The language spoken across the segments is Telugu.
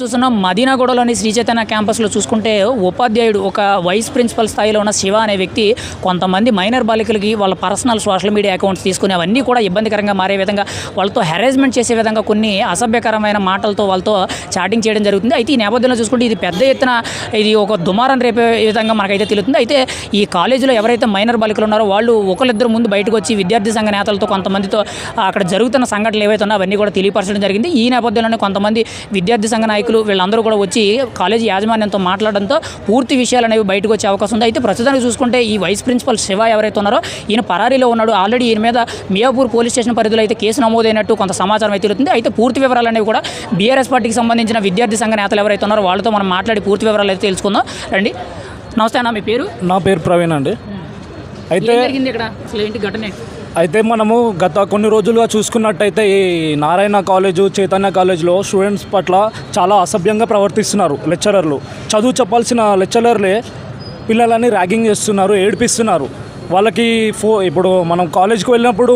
చూస్తున్నాం మదీనాగూడలోని శ్రీచైతన్య క్యాంపస్లో చూసుకుంటే ఉపాధ్యాయుడు ఒక వైస్ ప్రిన్సిపల్ స్థాయిలో ఉన్న శివ అనే వ్యక్తి కొంతమంది మైనర్ బాలికలకి వాళ్ళ పర్సనల్ సోషల్ మీడియా అకౌంట్స్ తీసుకుని అవన్నీ కూడా ఇబ్బందికరంగా మారే విధంగా వాళ్ళతో హెరాస్మెంట్ చేసే విధంగా కొన్ని అసభ్యకరమైన మాటలతో వాళ్ళతో చాటింగ్ చేయడం జరుగుతుంది. అయితే ఈ నేపథ్యంలో చూసుకుంటే ఇది పెద్ద ఎత్తున ఇది ఒక దుమారం రేపే విధంగా మనకైతే తెలుస్తుంది. అయితే ఈ కాలేజీలో ఎవరైతే మైనర్ బాలికలు ఉన్నారో వాళ్ళు ఒకరిద్దరు ముందు బయటకు వచ్చి విద్యార్థి సంఘ నేతలతో కొంతమందితో అక్కడ జరుగుతున్న సంఘటనలు ఏవైతే ఉన్నాయో అవన్నీ కూడా తెలియపరచడం జరిగింది. ఈ నేపథ్యంలోనే కొంతమంది విద్యార్థి సంఘ నాయకులు వీళ్ళందరూ కూడా వచ్చి కాలేజీ యాజమాన్యంతో మాట్లాడడంతో పూర్తి విషయాలు అనేవి బయటకు వచ్చే అవకాశం ఉంది. అయితే ప్రస్తుతానికి చూసుకుంటే ఈ వైస్ ప్రిన్సిపల్ శివ ఎవరైతే ఉన్నారో ఈయన పరారీలో ఉన్నాడు. ఆల్రెడీ ఈయన మీద మియాపూర్ పోలీస్ స్టేషన్ పరిధిలో అయితే కేసు నమోదైనట్టు కొంత సమాచారం అయితే తెలుస్తుంది. అయితే పూర్తి వివరాలు అనేవి కూడా బీఆర్ఎస్ పార్టీకి సంబంధించిన విద్యార్థి సంఘ నేతలు ఎవరైతే ఉన్నారో వాళ్ళతో మనం మాట్లాడి పూర్తి వివరాలు అయితే తెలుసుకుందాం. రండి. నమస్తే అన్న మీ పేరు? నా పేరు ప్రవీణ్ అండి. అయితే జరిగింది ఇక్కడ? అసలు ఏంటి ఘటన? అయితే మనము గత కొన్ని రోజులుగా చూసుకున్నట్టయితే ఈ నారాయణ కాలేజు చైతన్య కాలేజ్లో స్టూడెంట్స్ పట్ల చాలా అసభ్యంగా ప్రవర్తిస్తున్నారు లెక్చరర్లు. చదువు చెప్పాల్సిన లెక్చరర్లే పిల్లలని ర్యాగింగ్ చేస్తున్నారు ఏడిపిస్తున్నారు. వాళ్ళకి ఫో ఇప్పుడు మనం కాలేజ్కి వెళ్ళినప్పుడు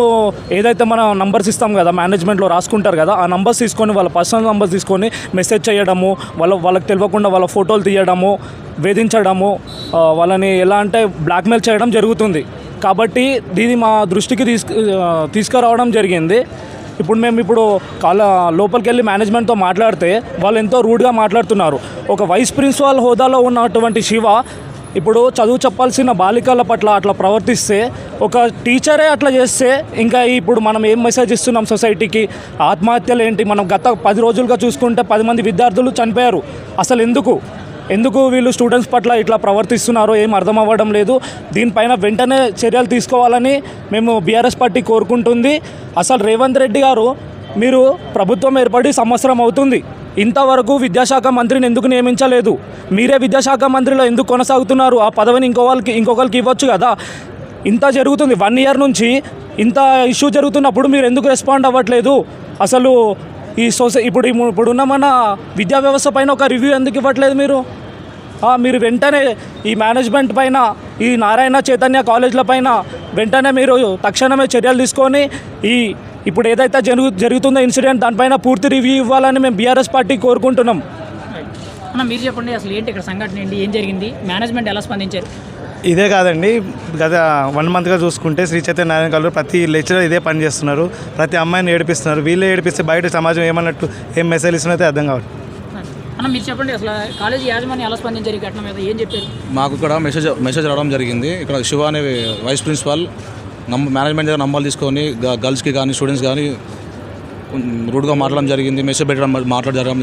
ఏదైతే మన నంబర్స్ ఇస్తాం కదా మేనేజ్మెంట్లో రాసుకుంటారు కదా ఆ నంబర్స్ తీసుకొని వాళ్ళ పర్సనల్ నంబర్స్ తీసుకొని మెసేజ్ చేయడము వాళ్ళ వాళ్ళకి తెలియకుండా వాళ్ళ ఫోటోలు తీయడము వేధించడము వాళ్ళని ఎలా అంటే బ్లాక్మెయిల్ చేయడం జరుగుతుంది. కాబట్టి దీన్ని మా దృష్టికి తీసుకు తీసుకురావడం జరిగింది. ఇప్పుడు మేము ఇప్పుడు కాల లోపలికి వెళ్ళి మేనేజ్మెంట్తో మాట్లాడితే వాళ్ళు ఎంతో రూడ్గా మాట్లాడుతున్నారు. ఒక వైస్ ప్రిన్సిపాల్ హోదాలో ఉన్నటువంటి శివ ఇప్పుడు చదువు చెప్పాల్సిన బాలికల పట్ల అట్లా ప్రవర్తిస్తే ఒక టీచరే అట్లా చేస్తే ఇంకా ఇప్పుడు మనం ఏం మెసేజ్ ఇస్తున్నాం సొసైటీకి? ఆత్మహత్యలు ఏంటి మనం గత పది రోజులుగా చూసుకుంటే పది మంది విద్యార్థులు చనిపోయారు. అసలు ఎందుకు? ఎందుకు వీళ్ళు స్టూడెంట్స్ పట్ల ఇట్లా ప్రవర్తిస్తున్నారో ఏం అర్థం అవ్వడం లేదు. దీనిపైన వెంటనే చర్యలు తీసుకోవాలని మేము బీఆర్ఎస్ పార్టీ కోరుకుంటుంది. అసలు రేవంత్ రెడ్డి గారు మీరు ప్రభుత్వం ఏర్పడి సంవత్సరం అవుతుంది. ఇంతవరకు విద్యాశాఖ మంత్రిని ఎందుకు నియమించలేదు? మీరే విద్యాశాఖ మంత్రిలో ఎందుకు కొనసాగుతున్నారు? ఆ పదవిని ఇంకో వాళ్ళకి ఇంకొకరికి ఇవ్వచ్చు కదా? ఇంత జరుగుతుంది. వన్ ఇయర్ నుంచి ఇంత ఇష్యూ జరుగుతున్నప్పుడు మీరు ఎందుకు రెస్పాండ్ అవ్వట్లేదు? అసలు ఈ సొసై ఇప్పుడు ఇప్పుడున్న మన విద్యా వ్యవస్థ పైన ఒక రివ్యూ ఎందుకు ఇవ్వట్లేదు మీరు? మీరు వెంటనే ఈ మేనేజ్మెంట్ పైన ఈ నారాయణ చైతన్య కాలేజ్ల పైన వెంటనే మీరు తక్షణమే చర్యలు తీసుకొని ఈ ఇప్పుడు ఏదైతే జరుగు జరుగుతుందో ఇన్సిడెంట్ దానిపైన పూర్తి రివ్యూ ఇవ్వాలని మేము బీఆర్ఎస్ పార్టీ కోరుకుంటున్నాం. అన్న మీరు చెప్పండి అసలు ఏంటి ఇక్కడ సంఘటన ఏంటి? ఏం జరిగింది? మేనేజ్మెంట్ ఎలా స్పందించారు? ఇదే కాదండి గత వన్ మంత్గా చూసుకుంటే శ్రీ చైతన్య నారాయణ కాలేజ్ ప్రతి లెక్చరర్ ఇదే పని చేస్తున్నారు. ప్రతి అమ్మాయిని ఏడిపిస్తున్నారు. వీళ్ళే ఏడిపిస్తే బయట సమాజం ఏమన్నట్టు ఏం మెసేజ్ ఇస్తున్నైతే అర్థం కావట్లేదు. అన్న మీరు చెప్పండి అసలు కాలేజీ యాజమాన్యం ఎలా స్పందించారు ఈ ఘటన మీద? ఏం చెప్పారు? మాకు ఇక్కడ మెసేజ్ మెసేజ్ రావడం జరిగింది. ఇక్కడ శివ అనే వైస్ ప్రిన్సిపాల్ నంబ మేనేజ్మెంట్ దగ్గర నంబర్లు తీసుకొని గర్ల్స్కి కానీ స్టూడెంట్స్ కానీ రూడ్గా మాట్లాడడం జరిగింది. మెసేజ్ పెట్టడం మాట్లాడడం జరగడం